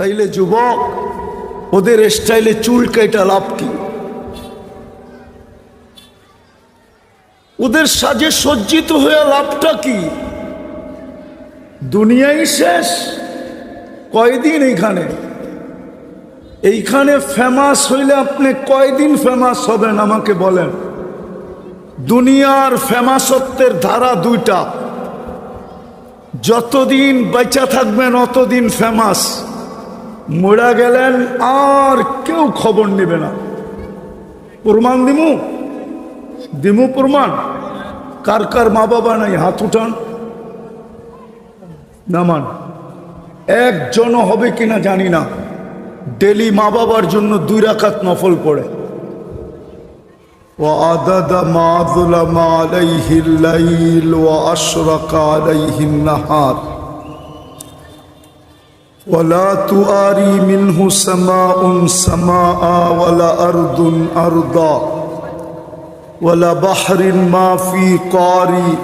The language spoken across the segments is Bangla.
তাইলে যুবক, ওদের স্টাইলে চুল কেটা লাভ কি? ওদের সাজে সজ্জিত হয়ে লাভটা কি? দুনিয়াই শেষ, কয়দিন এইখানে? এইখানে ফেমাস হইলে আপনি কয়দিন ফেমাস হবেন আমাকে বলেন? দুনিয়ার ফেমাসত্বের ধারা দুইটা। যতদিন বেঁচা থাকবেন, অতদিন ফেমাস মরা গেলেন আর কেউ খবর নেবে না প্রমাণ দিমু দিমু প্রমাণ কার কার মা বাবা নাই হাত উঠান নামান একজনও হবে কিনা জানি না ডেলি মা বাবার জন্য দুই রাকাত নফল পড়ে وعدد ما ظلم عليه الليل وأشرق عليه النهار ولا تؤاري منه سماء سماء ولا أرض أرضا ولا بحر ما في قاري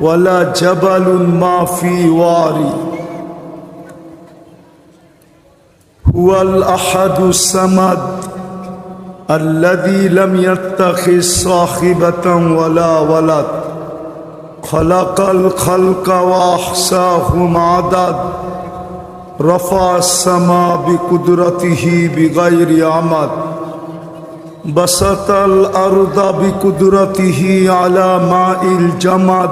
ولا جبل ما في واري هو الأحد الصمد الذي لم يتخذ صاحبة ولا ولد خلق الخلق وأحصاهم عدد رفع السماء بقدرته بغير عمد بسط الأرض بقدرته على ماء الجمد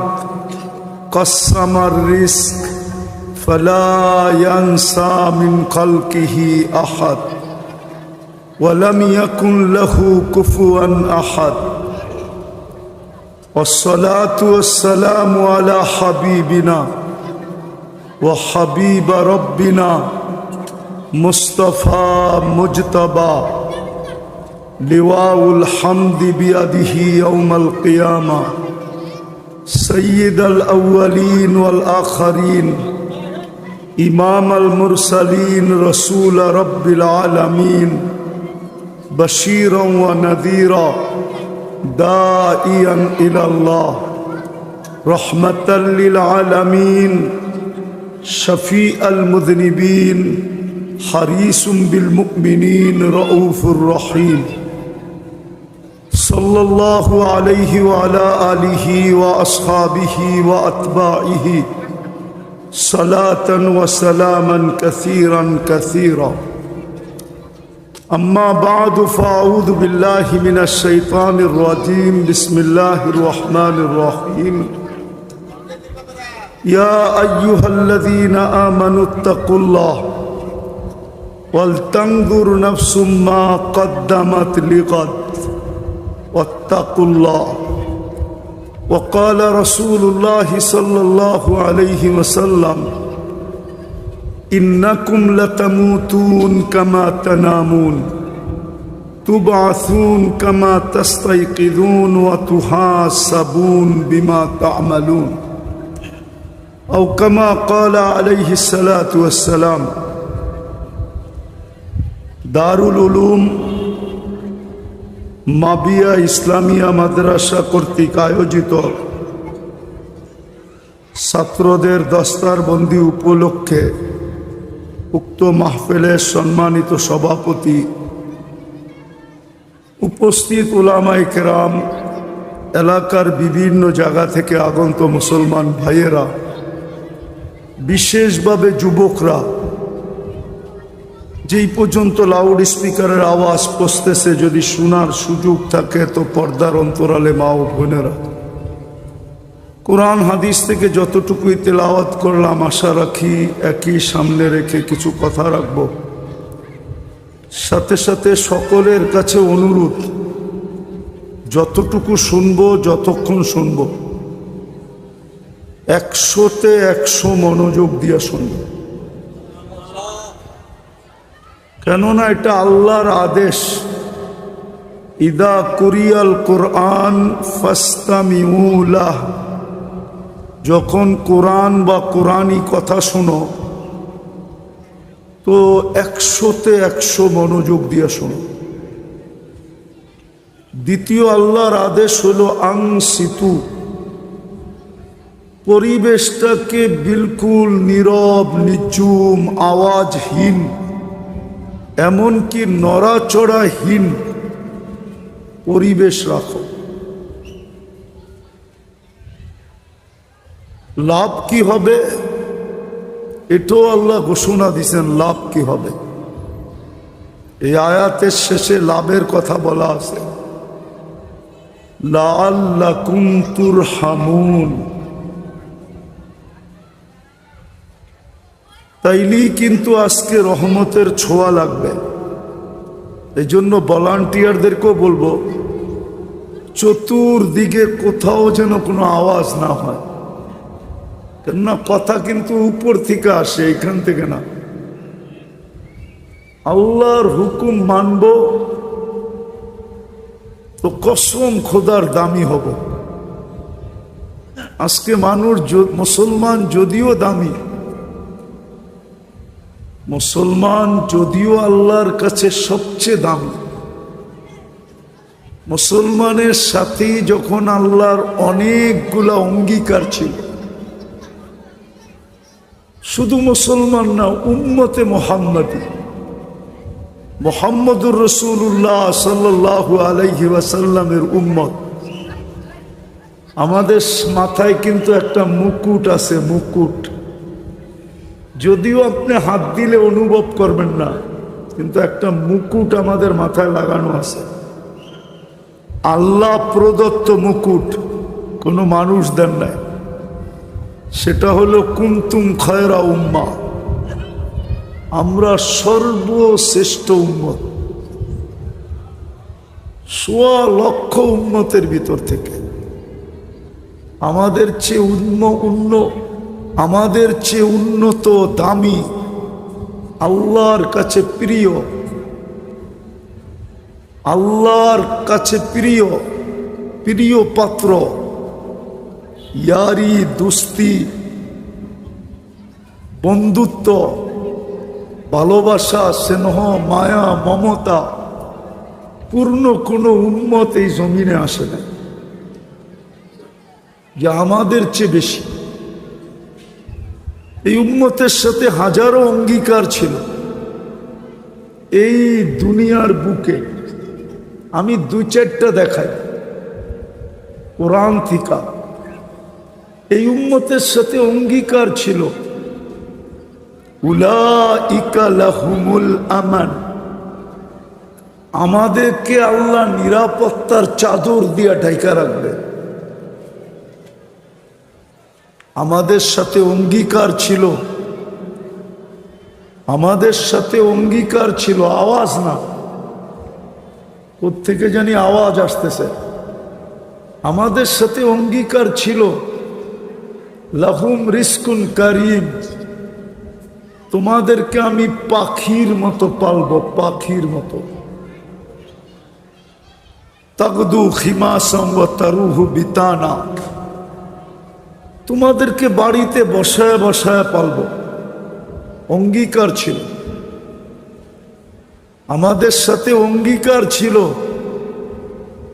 قسم الرزق فلا ينسى من خلقه أحد ولم يكن له كفوا أحد والصلاة والسلام على حبيبنا وحبيب ربنا مصطفى مجتبى لواء الحمد بيده يوم القيامة سيد الأولين والآخرين إمام المرسلين رسول رب العالمين بشيرا ونذيرا داعيا إلى الله رحمة للعالمين شفيع المذنبين حريص بالمؤمنين رؤوف رحيم. صلى الله عليه وعلى آله وأصحابه وأتباعه صلاة وسلاما كثيرا كثيرا. أما بعد فأعوذ بالله من الشيطان الرجيم. بسم الله الرحمن الرحيم. يا أيها الذين آمنوا اتقوا الله ولتنظر نفس ما قدمت لغد. واتقوا الله. وقال رسول الله صلى الله عليه وسلم إنكم لتموتون كما تنامون تبعثون كما تستيقظون وتحاسبون بما تعملون. أو كما قال عليه الصلاة والسلام দারুল উলুম মাবিয়া ইসলামিয়া মাদ্রাসা কর্তৃক আয়োজিত ছাত্রদের দস্তারবন্দি উপলক্ষে উক্ত মাহফিলের সম্মানিত সভাপতি উপস্থিত ওলামাই কেরাম এলাকার বিভিন্ন জায়গা থেকে আগন্ত মুসলমান ভাইয়েরা বিশেষভাবে যুবকরা, যেই পর্যন্ত লাউড স্পিকারের আওয়াজ পৌঁছতেছে, যদি শোনার সুযোগ থাকে, তো পর্দার অন্তরালে মা ও বোনেরা। কোরআন, হাদিস থেকে যতটুকুই তেলাওয়াত করলাম, আশা রাখি একই সামনে রেখে কিছু কথা রাখব। সাথে সাথে সকলের কাছে অনুরোধ, যতটুকু শুনব, যতক্ষণ শুনব। একশোতে একশো মনোযোগ দিয়ে শুনব। কেননা এটা আল্লাহর আদেশ। ইদা কুরিয়াল কোরআন ফাস্তামিউলাহ যখন কোরআন বা কোরআনই কথা শোনো, তো একশোতে একশো মনোযোগ দিয়ে শোনো। দ্বিতীয় আল্লাহর আদেশ হলো আং সিতু পরিবেশটাকে বিলকুল নীরব নিচুম আওয়াজহীন, এমনকি নড়াচড়াহীন পরিবেশ রাখো। লাভ কি হবে? এটাও আল্লাহ ঘোষণা দিছেন, লাভ কি হবে? এই আয়াতের শেষে লাভের কথা বলা আছে। লাল্লাকুম তুরহামুন। তাইলেই কিন্তু আজকে রহমতের ছোঁয়া লাগবে। এই জন্য ভলান্টিয়ারদেরকেও বলব, চতুর্দিকে কোথাও যেন কোনো আওয়াজ না হয়। কেননা কথা কিন্তু উপর থেকে আসে, এখান থেকে না। আল্লাহর হুকুম মানব তো কসম খোদার দামি হব। আজকে মানুষ মুসলমান যদিও দামি মুসলমান যদিও আল্লাহর কাছে সবচেয়ে দামি। মুসলমানের সাথেই যখন আল্লাহর অনেকগুলা অঙ্গীকার ছিল, শুধু মুসলমান না, উম্মতে মোহাম্মদী, মোহাম্মদুর রসুল্লাহ সাল্লাহ আলাইহি ওয়াসাল্লামের উম্মত, আমাদের মাথায় কিন্তু একটা মুকুট আছে, মুকুট। যদিও আপনি হাত দিলে অনুভব করবেন না, কিন্তু একটা মুকুট আমাদের মাথায় লাগানো আছে। আল্লাহ প্রদত্ত মুকুট কোনো মানুষ দেন নাই সেটা হলো কুন্তুম খয়রা উম্মা। আমরা সর্বশ্রেষ্ঠ উম্মত। সোয়া লক্ষ উন্মতের ভিতর থেকে। আমাদের চেয়ে উন্ম উন্ন আমাদের চেয়ে উন্নত, দামি, আল্লাহর কাছে প্রিয়, আল্লাহর কাছে প্রিয় প্রিয় পাত্র, ইয়ারি দুস্তি, বন্ধুত্ব, ভালোবাসা, স্নেহ, মায়া, মমতা, পূর্ণ কোনো উন্মত এই জমিনে আসে না যে আমাদের চেয়ে বেশি। এই উম্মতের সাথে হাজারো অঙ্গীকার ছিল। এই দুনিয়ার বুকে আমি দু চারটা দেখাই। কোরআন থিকা। এই উম্মতের সাথে অঙ্গীকার ছিল। আমান। আমাদেরকে আল্লাহ নিরাপত্তার চাদর দিয়া ঢাইকা রাখবে আমাদের সাথে অঙ্গীকার ছিল। আমাদের সাথে অঙ্গীকার ছিল, আওয়াজ না। থেকে জানি আওয়াজ আসতেছে। আমাদের সাথে অঙ্গীকার ছিল, লাহুম রিস্কুন কারিম। তোমাদেরকে আমি পাখির মতো পালব, পাখির মতো। তাগদু খিমাসম ও তারুহু বিতানা। তোমাদেরকে বাড়িতে বসায় বসায় পালব। অঙ্গীকার ছিল। আমাদের সাথে অঙ্গীকার ছিল।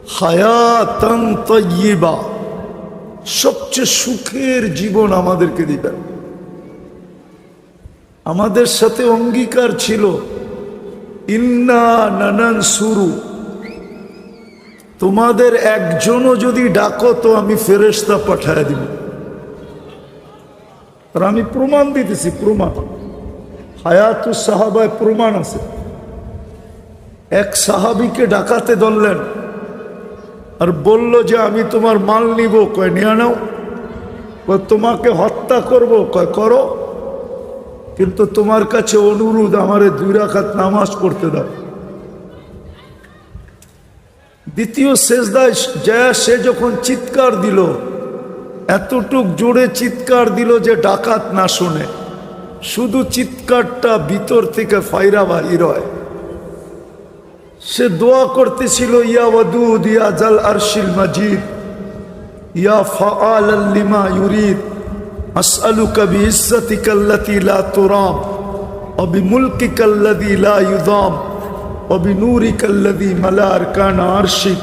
হায়াতান তয়্যিবা সবচেয়ে সুখের জীবন আমাদেরকে দিবেন। আমাদের সাথে অঙ্গীকার ছিল। ইন্না নানান সুরু তোমাদের একজনও যদি ডাকো তো আমি ফেরেস্তা পাঠায় দিব। আর আমি প্রমাণ দিতেছি, প্রমাণ। হায়াতু সাহাবায় প্রমাণ আছে। এক সাহাবিকে ডাকাতে ধরলেন আর বলল যে, আমি তোমার মাল নিব। কয়, নিয়ে নাও। তোমাকে হত্যা করব। কয়, করো। কিন্তু তোমার কাছে অনুরোধ, আমারে দুই রাখাত নামাজ পড়তে দাও। দ্বিতীয় শেষদায় জয়া সে যখন চিৎকার দিল এতটুক জোরে চিৎকার দিল যে ডাকাত না শোনে। শুধু চিৎকারটা ভিতর থেকে ফাইরা বাহির হয়। সে দোয়া করতেছিল, ইয়া ওয়াদুদ, ইয়া জাল আরশিল মাজিদ, ইয়া ফাআল লিমা ইউরিদ, আসআলুকা বিইজ্জাতিকা আল্লাতী লা তুরাম ওয়া বিমুলকিকা আল্লাযী লা ইউদাম ওয়া বিনূরিকা আল্লাযী মালা আরকানা আরশিক,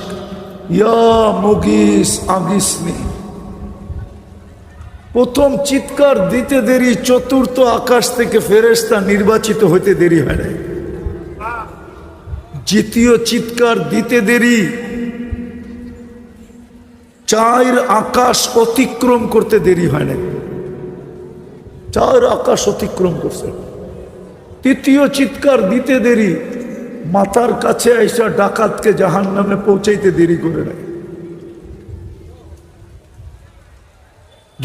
ইয়া মুগিস আগিসনি। প্রথম চিৎকার দিতে দেরি, চতুর্থ আকাশ থেকে ফেরেস্তা নির্বাচিত হতে দেরি হয় না দ্বিতীয় চিৎকার দিতে দেরি চার আকাশ অতিক্রম করতে দেরি হয় না চার আকাশ অতিক্রম করছে। তৃতীয় চিৎকার দিতে দেরি মাথার কাছে আইসা ডাকাতকে জাহান নামে পৌঁছাইতে দেরি করে নেয়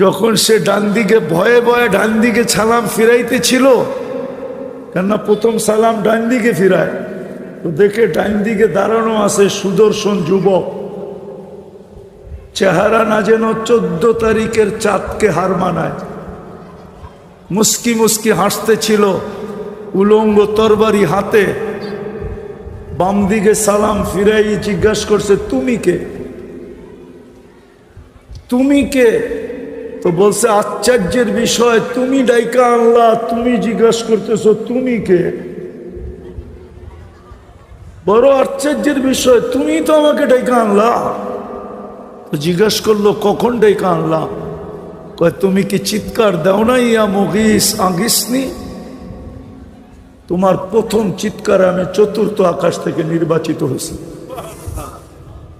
যখন সে ডান দিকে ভয়ে ভয়ে ডান দিকে সালাম ফিরাইতে ছিল কেননা প্রথম সালাম ডান দিকে ফিরায়, তো দেখে ডান দিকে দাঁড়ানো আছে সুদর্শন যুবক। চেহারা না যেন চোদ্দ তারিখের চাঁদকে হার মানায়। মুস্কি মুস্কি হাসতে ছিল উলঙ্গ তরবারি হাতে। বাম দিকে সালাম ফিরাই জিজ্ঞাসা করছে, তুমি কে? তুমি কে? তো বলছে, আশ্চর্যের বিষয়, তুমি ডাইকা আনলা, তুমি জিজ্ঞাসা করতেছো, তুমি কে? বড় আশ্চর্যের বিষয়, তুমি তো আমাকে ডাইকা আনলা। জিজ্ঞাসা করল, কখন ডাইকা আনলা? কয়, তুমি কি চিৎকার দাও না ইয়া মগিস আগিসনি তোমার প্রথম চিৎকারে আমি চতুর্থ আকাশ থেকে নির্বাচিত হয়েছি।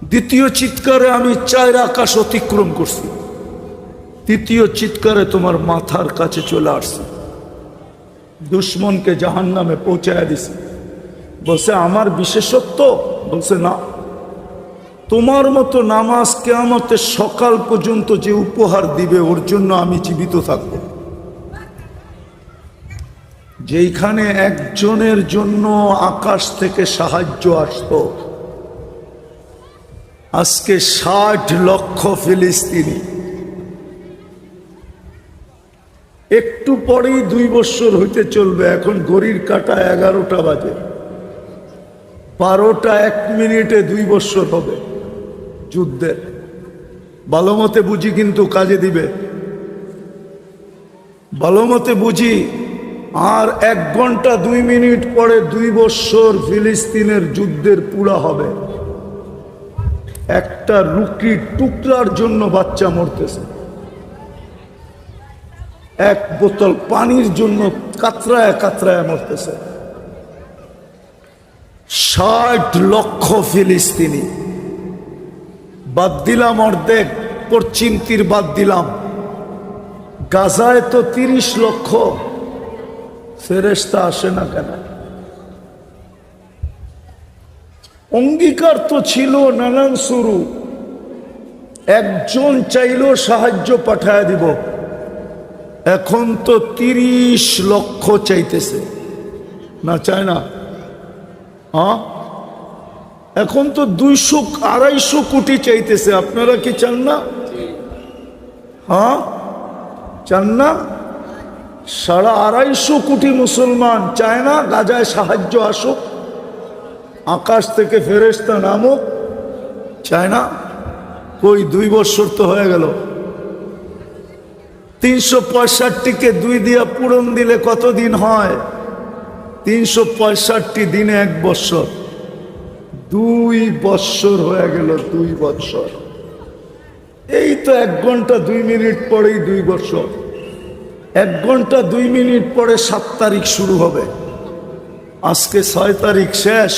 দ্বিতীয় চিৎকারে আমি চার আকাশ অতিক্রম করছি। তৃতীয় চিৎকারে তোমার মাথার কাছে চলে আসছে। দুশ্মনকে জাহান নামে পৌঁছায় দিছে। বলছে, আমার বিশেষত্ব? বলছে, না। তোমার মতো নামাজ কেয়ামতের সকাল পর্যন্ত যে উপহার দিবে, ওর জন্য আমি জীবিত থাকব। যেইখানে একজনের জন্য আকাশ থেকে সাহায্য আসতো, আজকে ষাট লক্ষ ফিলিস্তিনি একটু পরেই দুই বছর হইতে চলবে, এখন ঘড়ির কাটা এগারোটা বাজে। বারোটা এক মিনিটে দুই বছর হবে যুদ্ধের। ভালো মতে বুঝি কিন্তু কাজে দিবে। ভালো মতে বুঝি আর এক ঘণ্টা দুই মিনিট পরে দুই বছর ফিলিস্তিনের যুদ্ধের পুরা হবে। একটা রুটি টুকরার জন্য বাচ্চা মরতেছে। এক বোতল পানির জন্য কাতরায় কাতরায় মরতেছে। ষাট লক্ষ ফিলিস্তিনি। বাদ দিলাম অর্ধেক পশ্চিম তীর বাদ দিলাম। গাজায় তো তিরিশ লক্ষ। ফেরেস্তা আসে না কেন? অঙ্গীকার তো ছিল নানান শুরু। একজন চাইলেও সাহায্য পাঠায় দিব। এখন তো তিরিশ লক্ষ চাইতেছে। না, চায় না। এখন তো দুইশো, আড়াইশো কোটি চাইতেছে। আপনারা কি চান না? হ্যাঁ চান না? সাড়ে আড়াইশো কোটি মুসলমান চায় না গাজায় সাহায্য আসুক, আকাশ থেকে ফেরেস্তা নামুক, চায় না? কই, দুই বছর তো হয়ে গেল। তিনশো পঁয়ষট্টিকে দুই দিয়া পূরণ দিলে কতদিন হয়? তিনশো পঁয়ষট্টি দিনে এক বৎসর। দুই বৎসর হয়ে গেল, দুই বৎসর। এই তো এক ঘণ্টা দুই মিনিট পরেই দুই বছর এক ঘণ্টা দুই মিনিট পরে সাত তারিখ শুরু হবে। আজকে ছয় তারিখ শেষ।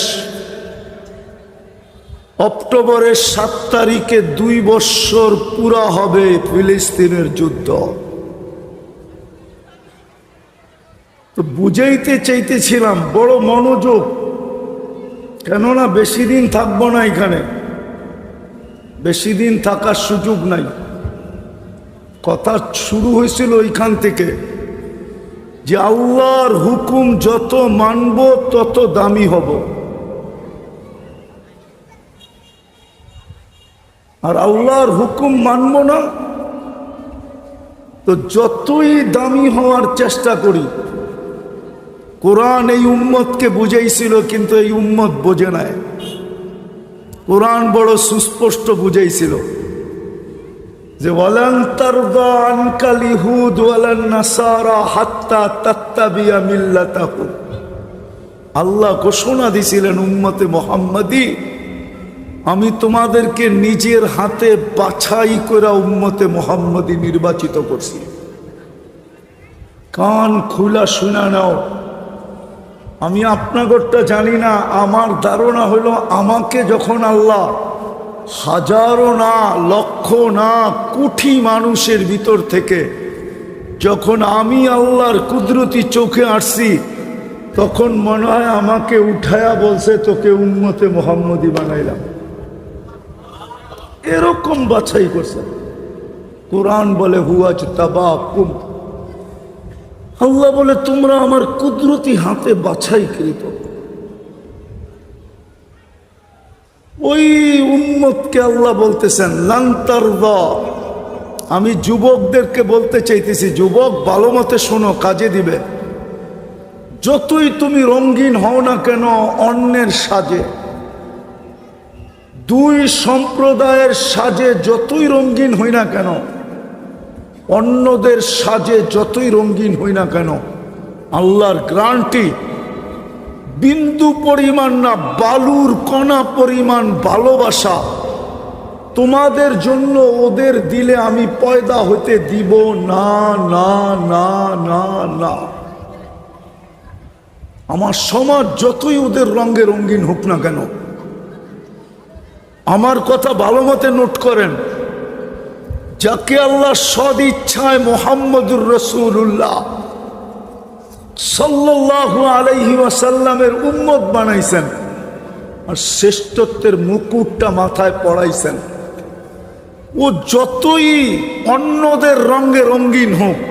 অক্টোবরের সাত তারিখে দুই বৎসর পুরা হবে ফিলিস্তিনের যুদ্ধ। তো বুঝাইতে চাইতেছিলাম, বড় মনোযোগ। কেননা বেশি দিন থাকব না এখানে। বেশি দিন থাকার সুযোগ নাই। কথা শুরু হয়েছিল ওইখান থেকে যে আল্লাহর হুকুম যত মানব, তত দামি হব। আর আল্লাহর হুকুম মানব না, তো যতই দামি হওয়ার চেষ্টা করি কোরআন এই উম্মতকে বুঝাইছিল, কিন্তু এই উম্মত বোঝে নাই। কোরআন বড় সুস্পষ্ট বুঝাইছিল যে আল্লাহ ঘোষণা দিছিলেন, উম্মতে মোহাম্মদী, আমি তোমাদেরকে নিজের হাতে বাছাই করে উম্মতে মোহাম্মদী নির্বাচিত করছি। কান খুলা শুনা নাও আমি আপনাগরটা জানি না, আমার ধারণা হলো আমাকে যখন আল্লাহ হাজারো না, লক্ষ না, কোটি মানুষের ভিতর থেকে যখন আমি আল্লাহর কুদরতি চোখে আসছি, তখন মনে হয় আমাকে উঠায়া বলছে, তোকে উন্মতে মোহাম্মদী বানাইলাম। এরকম বাছাই করছে। কোরআন বলে হুয়াজ তাবা কুম। আল্লাহ বলে, তোমরা আমার কুদরতি হাতে বাছাইকৃত ওই উম্মতকে আল্লাহ বলতেছেন লান্তার আমি যুবকদেরকে বলতে চাইতেছি, যুবক, ভালো মতে শোনো, কাজে দিবে। যতই তুমি রঙ্গিন হও না কেন, অন্যের সাজে। দুই সম্প্রদায়ের সাজে যতই রঙ্গিন হই না কেন অন্যদের সাজে যতই রঙ্গিন হই না কেন, আল্লাহর গ্রান্টি, বিন্দু পরিমাণ না, বালুর কণা পরিমাণ ভালোবাসা, তোমাদের জন্য ওদের দিলে আমি পয়দা হতে দিব না না না না না। আমার সমাজ যতই ওদের রঙে রঙিন হোক না কেন, আমার কথা ভালো মতে নোট করেন। যাকে আল্লাহ সদ ইচ্ছায় মোহাম্মদুর রসুল্লাহ সাল্লাল্লাহু আলাইহি ওয়াসাল্লামের উম্মত বানাইছেন আর শ্রেষ্ঠত্বের মুকুটটা মাথায় পড়াইছেন। ও যতই অন্যদের রঙে রঙিন হোক,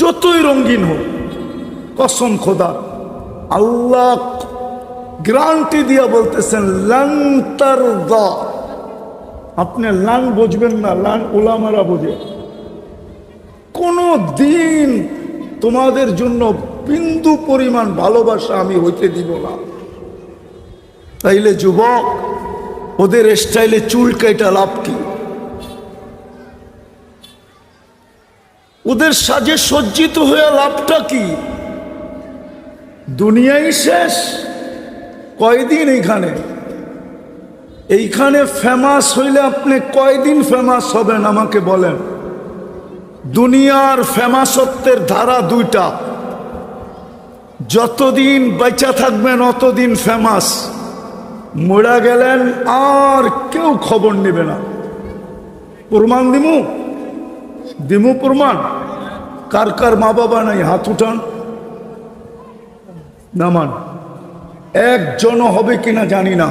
যতই রঙিন হোক, কসম খোদা, আল্লাহ গ্রান্টি দিয়া বলতেছেন লান্তার দা আপনি লান বুঝবেন না লান ওলামারা বোঝে। কোনো দিন তোমাদের জন্য বিন্দু পরিমাণ ভালোবাসা আমি হইতে দিব না। তাইলে যুবক, ওদের স্টাইলে চুল কেটা লাভ কি? ওদের সাজে সজ্জিত হয়ে লাভটা কি? দুনিয়াই শেষ, কয়দিন এইখানে এইখানে ফেমাস হইলে আপনি কয়দিন ফেমাস হবেন আমাকে বলেন? দুনিয়ার ফেমাসত্বের ধারা দুইটা। যতদিন বেচা থাকবেন অতদিন ফেমাস মরা গেলেন আর কেউ খবর নেবে না। প্রমাণ দিমু? দিমু প্রমাণ? কার কার মা বাবা নাই? হাত উঠান। নামান, একজনও হবে কিনা জানি না।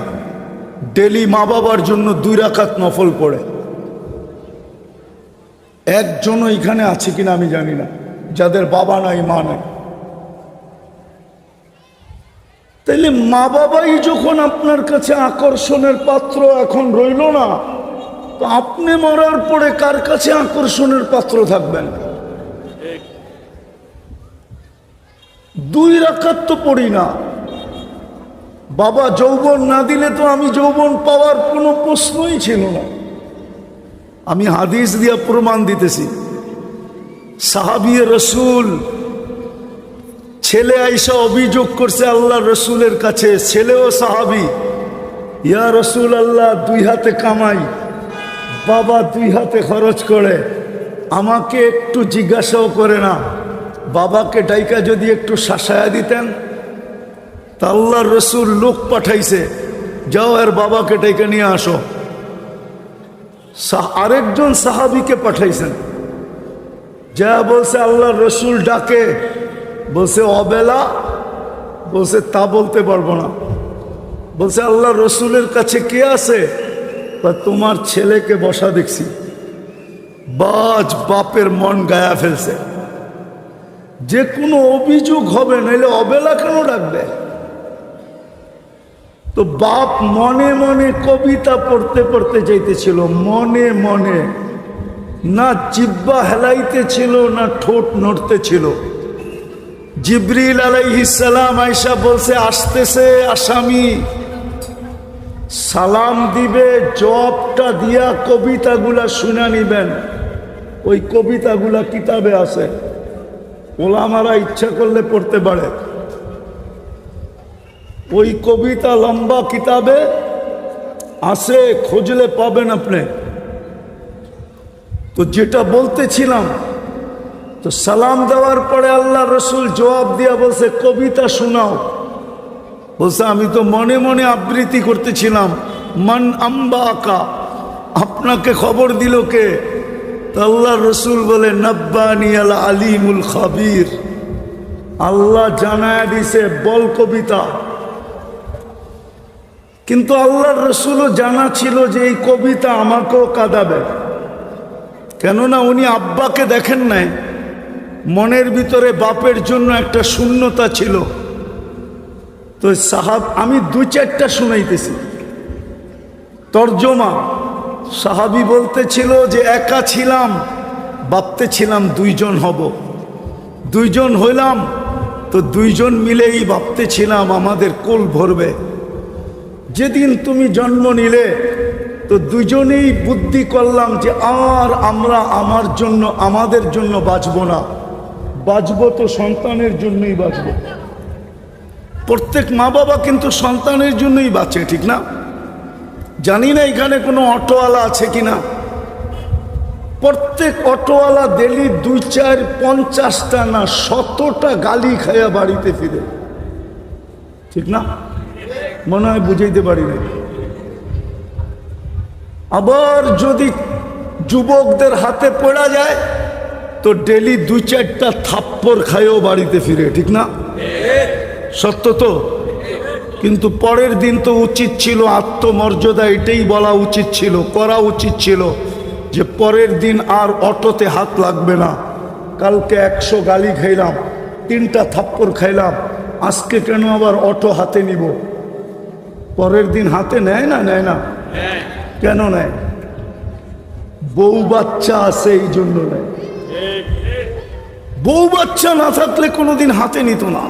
ডেলি মা বাবার জন্য দুই রাখাত নফল পড়ে। একজনও এখানে আছে কিনা আমি জানি না, যাদের বাবা নাই, মা নাই। তাইলে মা বাবাই যখন আপনার কাছে আকর্ষণের পাত্র এখন রইল না, তো আপনি মরার পরে কার কাছে আকর্ষণের পাত্র থাকবেন? দুই রাখাত তো পড়ি না। বাবা যৌবন না দিলে তো আমি যৌবন পাওয়ার কোনো প্রশ্নই ছিল না। আমি হাদিস দিয়া প্রমাণ দিতেছি। সাহাবিয়ে রসুল ছেলে আইসা অভিযোগ করছে আল্লাহ রসুলের কাছে, ছেলেও সাহাবি। ইয়া রসুল আল্লাহ, দুই হাতে কামাই, বাবা দুই হাতে খরচ করে, আমাকে একটু জিজ্ঞাসাও করে না। বাবাকে ডাইকা যদি একটু শাসায়া দিতেন। তা আল্লাহর রসুল লোক পাঠাইছে, যাও আর বাবাকে ডাইকা নিয়ে আসো। আরেকজন সাহাবিকে পাঠাইছেন। যা বলছে আল্লাহর রসুল ডাকে, বলছে, অবেলা? বলছে, তা বলতে পারব না। বলছে আল্লাহ রসুলের কাছে কে আছে? বা তোমার ছেলেকে বসা দেখছি। বাজ বাপের মন গায়া ফেলছে। যে কোনো অভিযোগ হবে, নাইলে অবেলা কেন ডাকবে? তো বাপ মনে মনে কবিতা পড়তে পড়তে যাইতেছিল, মনে মনে। না জিব্বা হেলাইতেছিল, না ঠোঁট নড়তে ছিল জিব্রিল আলাইহিসালাম আয়সা বলছে, আসতেছে আসামি। সালাম দিবে জবটা দিয়া কবিতাগুলা শুনে নিবেন। ওই কবিতাগুলা কিতাবে আছে। ওলামারা ইচ্ছা করলে পড়তে পারে। ওই কবিতা লম্বা কিতাবে আসে, খুঁজলে পাবেন আপনি। তো যেটা বলতেছিলাম, তো সালাম দেওয়ার পরে আল্লাহ রসুল জবাব দিয়া বলছে, কবিতা শোনাও। বলছে, আমি তো মনে মনে আবৃত্তি করতেছিলাম, মান আম্বা আকা আপনাকে খবর দিল কে? তো আল্লাহ রসুল বলে, নব্বানি আল আলিমুল খাবির। আল্লাহ জানায় দিছে, বল কবিতা। কিন্তু আল্লাহর রসুলও জানা ছিল যে এই কবিতা আমাকেও কাঁদাবে। কেননা উনি আব্বাকে দেখেন নাই, মনের ভিতরে বাপের জন্য একটা শূন্যতা ছিল। তো সাহাব, আমি দু চারটা শুনাইতেছি। তর্জমা, সাহাবি বলতেছিল যে একা ছিলাম ভাবতে ছিলাম, দুইজন হব। দুইজন হইলাম, তো দুইজন মিলেই ভাবতে ছিলাম, আমাদের কোল ভরবে। যেদিন তুমি জন্ম নিলে, তো দুজনেই বুদ্ধি করলাম যে আর আমরা আমার জন্য, আমাদের জন্য বাঁচব না। বাঁচব তো সন্তানের জন্যই বাঁচব। প্রত্যেক মা বাবা কিন্তু সন্তানের জন্যই বাঁচে, ঠিক না? জানি না এখানে কোনো অটোওয়ালা আছে কিনা। প্রত্যেক অটোওয়ালা ডেলি দুই, চার, পঞ্চাশটা না শতটা গালি খাইয়া বাড়িতে ফিরে। ঠিক না? মনে হয় বুঝাইতে পারি না আবার যদি যুবকদের হাতে পড়া যায়, তো ডেলি দু চারটা থাপ্পড় খায়ও বাড়িতে ফিরে, ঠিক না? সত্য তো? কিন্তু পরের দিন তো উচিত ছিল, আত্মমর্যাদা এটাই বলা উচিত ছিল, করা উচিত ছিল, যে পরের দিন আর অটোতে হাত লাগবে না। কালকে একশো গালি খাইলাম, তিনটা থাপ্পড় খাইলাম, আজকে কেন আবার অটো হাতে নিব? পরের দিন হাতে নেয় না নেয় না? কেন নেয়? বউ বাচ্চা আছে এই জন্য নেয়। বউ বাচ্চা না থাকলে কোনোদিন হাতে নিত না।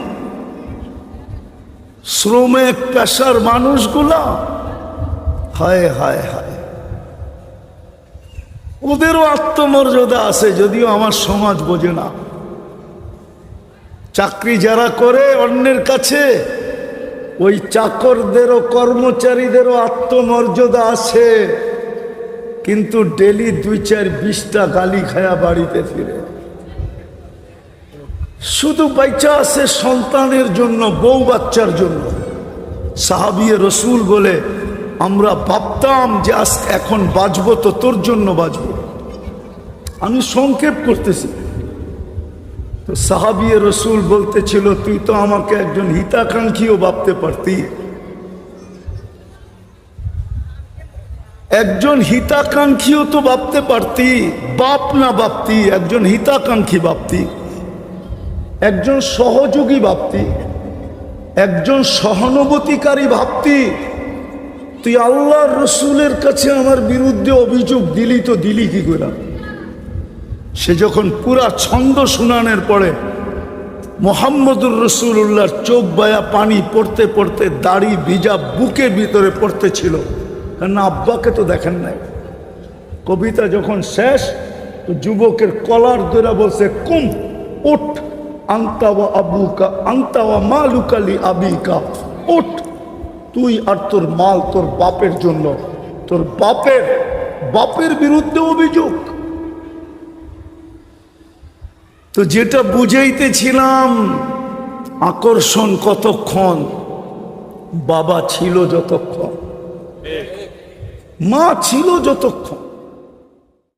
শ্রমিক পেশার মানুষগুলা, হায় হায় হায়। ওদেরও আত্মমর্যাদা আছে, যদিও আমার সমাজ বোঝে না। চাকরি যারা করে অন্যের কাছে ওই চাকরদেরও কর্মচারীদেরও আত্মমর্যাদা আছে। কিন্তু ডেলি দুই চার বিশটা গালি খায়া বাড়িতে ফিরে। শুধু বাচ্চা আছে সন্তানের জন্য, বউ বাচ্চার জন্য। সাহাবিয়ে রসুল বলে, আমরা ভাবতাম যে আজ এখন বাঁচবো তো তোর জন্য বাঁচবো আমি সংক্ষেপ করতেছি। তো সাহাবিয়ে রসুল বলতেছিল, তুই তো আমাকে একজন হিতাকাঙ্ক্ষীও ভাবতে পারতি। একজন হিতাকাঙ্ক্ষীও তো ভাবতে পারতি, বাপ না ভাবতি, একজন হিতাকাঙ্ক্ষী ভাবতি, একজন সহযোগী ভাবতি, একজন সহানুভূতিকারী ভাবতি। তুই আল্লাহর রসুলের কাছে আমার বিরুদ্ধে অভিযোগ দিলি তো দিলি কি করে? সে যখন পুরা ছন্দ শুনানোর পরে মোহাম্মদুর রসুল্লাহর চোখ বায়া পানি পড়তে পড়তে দাড়ি ভিজা বুকের ভিতরে পড়তে ছিল কারণ আব্বাকে তো দেখেন নাই। কবিতা যখন শেষ, তো যুবকের কলার ধরে বলছে, কুম, উঠ আংতাওয়া আবুকা আংতাওয়া মালুকালি আবিকা, উঠ। তুই আর তোর মাল তোর বাপের জন্য। তোর বাপের বাপের বিরুদ্ধে অভিযোগ। তো যেটা বুঝাইতেছিলাম আকর্ষণ কতক্ষণ? বাবা ছিল যতক্ষণ। মা ছিল যতক্ষণ।